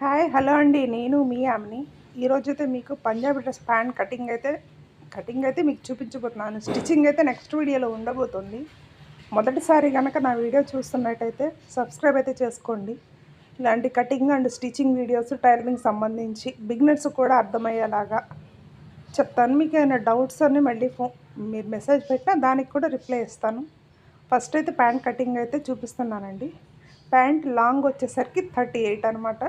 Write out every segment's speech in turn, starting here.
Hi hello అండి. నేను మీ ఆమెని ఈరోజు అయితే మీకు పంజాబీ డ్రెస్ ప్యాంట్ కటింగ్ అయితే కటింగ్ అయితే మీకు చూపించబోతున్నాను. స్టిచ్చింగ్ అయితే నెక్స్ట్ వీడియోలో ఉండబోతుంది. మొదటిసారి కనుక నా వీడియో చూస్తున్నట్టయితే సబ్స్క్రైబ్ అయితే చేసుకోండి. ఇలాంటి cutting and stitching videos tailoring సంబంధించి బిగినర్స్ కూడా అర్థమయ్యేలాగా చెప్తాను. మీకు ఏమైనా డౌట్స్ అన్నీ మళ్ళీ ఫోన్ మీరు మెసేజ్ పెట్టినా దానికి కూడా రిప్లై ఇస్తాను. ఫస్ట్ అయితే ప్యాంట్ కటింగ్ అయితే చూపిస్తున్నానండి. ప్యాంట్ లాంగ్ వచ్చేసరికి థర్టీ ఎయిట్ అనమాట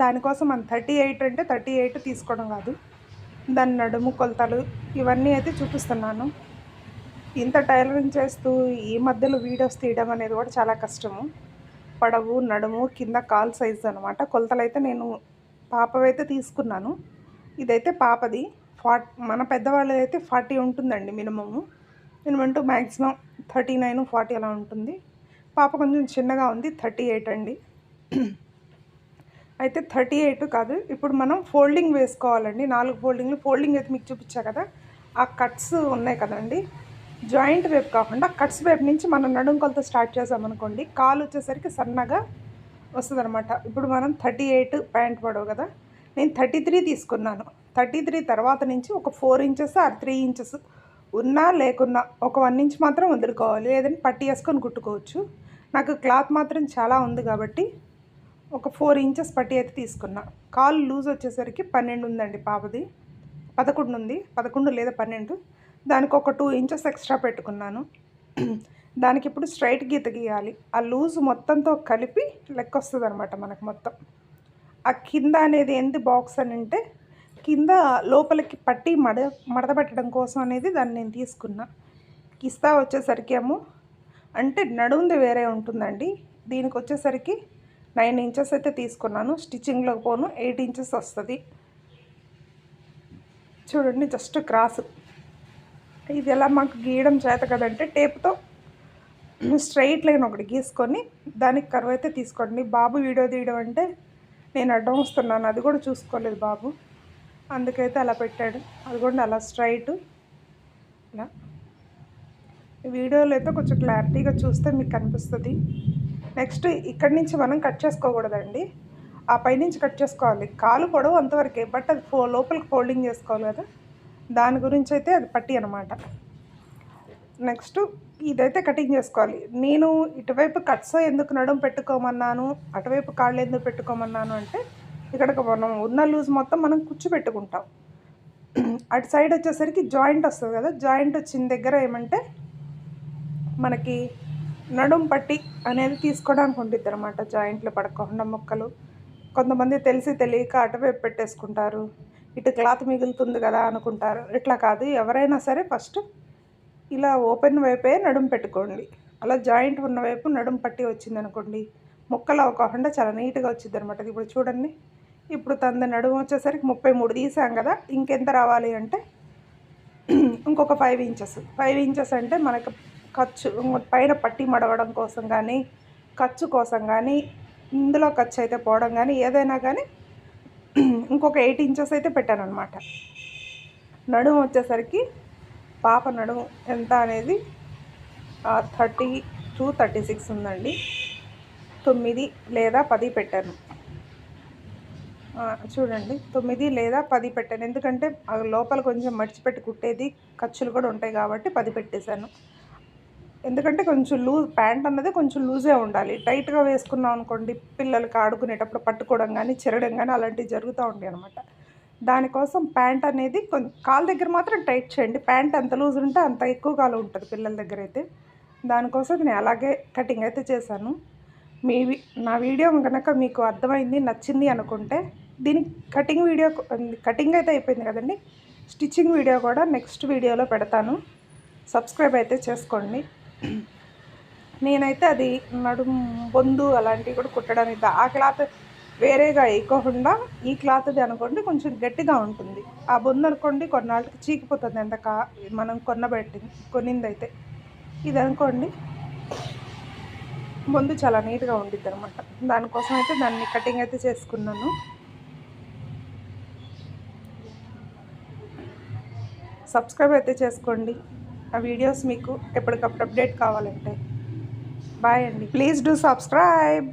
దానికోసం మనం థర్టీ ఎయిట్ అంటే థర్టీ ఎయిట్ తీసుకోవడం కాదు. దాని నడుము కొలతలు ఇవన్నీ అయితే చూపిస్తున్నాను. ఇంత టైలరింగ్ చేస్తూ ఈ మధ్యలో వీడియోస్ తీయడం అనేది కూడా చాలా కష్టము. పడవు నడుము కింద కాల్ సైజ్ అనమాట కొలతలు అయితే నేను పాపవైతే తీసుకున్నాను. ఇదైతే పాపది. ఫార్ట్ మన పెద్దవాళ్ళది అయితే ఫార్టీ ఉంటుందండి minimum. Minimum to maximum thirty nine forty అలా ఉంటుంది. పాప కొంచెం చిన్నగా ఉంది థర్టీ ఎయిట్ అండి. అయితే థర్టీ ఎయిట్ కాదు. ఇప్పుడు మనం ఫోల్డింగ్ వేసుకోవాలండి. నాలుగు ఫోల్డింగ్లు. ఫోల్డింగ్ అయితే మీకు చూపించా కదా. ఆ కట్స్ ఉన్నాయి కదండి. జాయింట్ వైపు కాకుండా కట్స్ వైపు నుంచి మనం నడుంకొలతో స్టార్ట్ చేసామనుకోండి కాలు వచ్చేసరికి సన్నగా వస్తుంది అనమాట ఇప్పుడు మనం థర్టీ ఎయిట్ ప్యాంట్ పడవు కదా. నేను థర్టీ త్రీ తీసుకున్నాను. థర్టీ త్రీ తర్వాత నుంచి ఒక four inches or three inches ఉన్నా లేకున్నా ఒక వన్ ఇంచ్ మాత్రం వదులుకోవాలి. లేదంటే పట్టి వేసుకొని కుట్టుకోవచ్చు. నాకు క్లాత్ మాత్రం చాలా ఉంది కాబట్టి ఒక ఫోర్ ఇంచెస్ పట్టి అయితే తీసుకున్నా. కాలు లూజ్ వచ్చేసరికి పన్నెండు ఉందండి పాపది. పదకొండు ఉంది. పదకొండు లేదా పన్నెండు. దానికి ఒక టూ ఇంచెస్ ఎక్స్ట్రా పెట్టుకున్నాను. దానికి ఇప్పుడు స్ట్రైట్ గీత గీయాలి. ఆ లూజ్ మొత్తంతో కలిపి లెక్క వస్తుంది అనమాట మనకు మొత్తం. ఆ కింద అనేది ఏంది బాక్స్ అని అంటే కింద లోపలికి పట్టి మడ మడత పెట్టడం కోసం అనేది దాన్ని నేను తీసుకున్నా. కిస్తా వచ్చేసరికి ఏమో అంటే నడుంది వేరే ఉంటుందండి. దీనికి వచ్చేసరికి నైన్ ఇంచెస్ అయితే తీసుకున్నాను. స్టిచ్చింగ్లో పోను ఎయిట్ ఇంచెస్ వస్తుంది. చూడండి జస్ట్ క్రాస్. ఇది ఎలా మాకు గీయడం చేత కదంటే టేప్తో స్ట్రైట్ లైన్ ఒకటి గీసుకొని దానికి కరువు అయితే తీసుకోండి. బాబు వీడియో తీయడం అంటే నేను అడ్డం వస్తున్నాను. అది కూడా చూసుకోలేదు బాబు. అందుకైతే అలా పెట్టాడు. అది కూడా అలా స్ట్రైట్. ఇలా. వీడియోలో అయితే కొంచెం క్లారిటీగా చూస్తే మీకు కనిపిస్తుంది నెక్స్ట్ ఇక్కడి నుంచి మనం కట్ చేసుకోకూడదండి. ఆ పైనుంచి కట్ చేసుకోవాలి. కాలు పొడవు అంతవరకే బట్ అది ఫో లోపలికి ఫోల్డింగ్ చేసుకోవాలి కదా. దాని గురించి అయితే అది పట్టి అనమాట నెక్స్ట్ ఇదైతే కటింగ్ చేసుకోవాలి. నేను ఇటువైపు కట్స్ ఎందుకు నడుము పెట్టుకోమన్నాను అటువైపు కాళ్ళు ఎందుకు పెట్టుకోమన్నాను అంటే ఇక్కడ మనం ఉన్న లూజ్ మొత్తం మనం కూర్చో పెట్టుకుంటాం. అటు సైడ్ వచ్చేసరికి జాయింట్ వస్తుంది కదా జాయింట్ వచ్చిన దగ్గర ఏమంటే మనకి నడుం పట్టి అనేది తీసుకోవడానికి ఉంటుంది అనమాట జాయింట్లు పడకుండా మొక్కలు. కొంతమంది తెలిసి తెలియక అటువైపు పెట్టేసుకుంటారు. ఇటు క్లాత్ మిగులుతుంది కదా అనుకుంటారు. ఇట్లా కాదు ఎవరైనా సరే ఫస్ట్ ఇలా ఓపెన్ వైపే నడుం పెట్టుకోండి. అలా జాయింట్ ఉన్న వైపు నడుం పట్టి వచ్చింది అనుకోండి ముక్కలు అవ్వకుండా చాలా నీట్గా వచ్చింది అనమాట ఇప్పుడు చూడండి. ఇప్పుడు తన నడుము వచ్చేసరికి ముప్పై మూడు తీసాం కదా ఇంకెంత రావాలి అంటే ఇంకొక ఫైవ్ ఇంచెస్ ఫైవ్ ఇంచెస్ అంటే మనకు ఖర్చు పైన పట్టి మడవడం కోసం కానీ ఖర్చు కోసం కానీ ఇందులో ఖర్చు అయితే పోవడం కానీ ఏదైనా కానీ ఇంకొక ఎయిట్ ఇంచెస్ అయితే పెట్టాను అనమాట నడుము వచ్చేసరికి పాప నడుము ఎంత అనేది థర్టీ టూ థర్టీ సిక్స్ ఉందండి. తొమ్మిది లేదా పది పెట్టాను. చూడండి తొమ్మిది లేదా పది పెట్టాను. ఎందుకంటే లోపల కొంచెం మడిచిపెట్టి కుట్టేది ఖర్చులు కూడా ఉంటాయి కాబట్టి పది పెట్టేశాను. ఎందుకంటే కొంచెం లూజ్ ప్యాంట్ అన్నది కొంచెం లూజే ఉండాలి. టైట్గా వేసుకున్నాం అనుకోండి పిల్లలకి ఆడుకునేటప్పుడు పట్టుకోవడం కానీ చెరడం కానీ అలాంటివి జరుగుతూ ఉంటాయి అనమాట దానికోసం ప్యాంట్ అనేది కొంచెం కాలు దగ్గర మాత్రం టైట్ చేయండి. ప్యాంట్ ఎంత లూజ్ ఉంటే అంత ఎక్కువ కాలం ఉంటుంది పిల్లల దగ్గర అయితే. దానికోసం నేను అలాగే కటింగ్ అయితే చేశాను. మీ నా వీడియో కనుక మీకు అర్థమైంది నచ్చింది అనుకుంటే దీనికి కటింగ్ వీడియో కటింగ్ అయితే అయిపోయింది కదండి. స్టిచ్చింగ్ వీడియో కూడా నెక్స్ట్ వీడియోలో పెడతాను. సబ్స్క్రైబ్ అయితే చేసుకోండి. నేనైతే అది నడుము బొందు అలాంటివి కూడా కుట్టడానికి ఆ క్లాత్ వేరేగా వేయకోకుండా ఈ క్లాత్ది అనుకోండి కొంచెం గట్టిగా ఉంటుంది. ఆ బొందు అనుకోండి కొన్నాళ్ళకి చీకిపోతుంది ఎంత కా మనం కొన్నబెట్టి కొన్నింది అయితే ఇది అనుకోండి బొందు చాలా నీట్గా ఉండిద్ది అనమాట దానికోసం అయితే దాన్ని కటింగ్ అయితే చేసుకున్నాను. సబ్స్క్రైబ్ అయితే చేసుకోండి. ఆ వీడియోస్ మీకు ఎప్పటికప్పుడు అప్డేట్ కావాలంటే. బాయ్ అండి. Please do subscribe.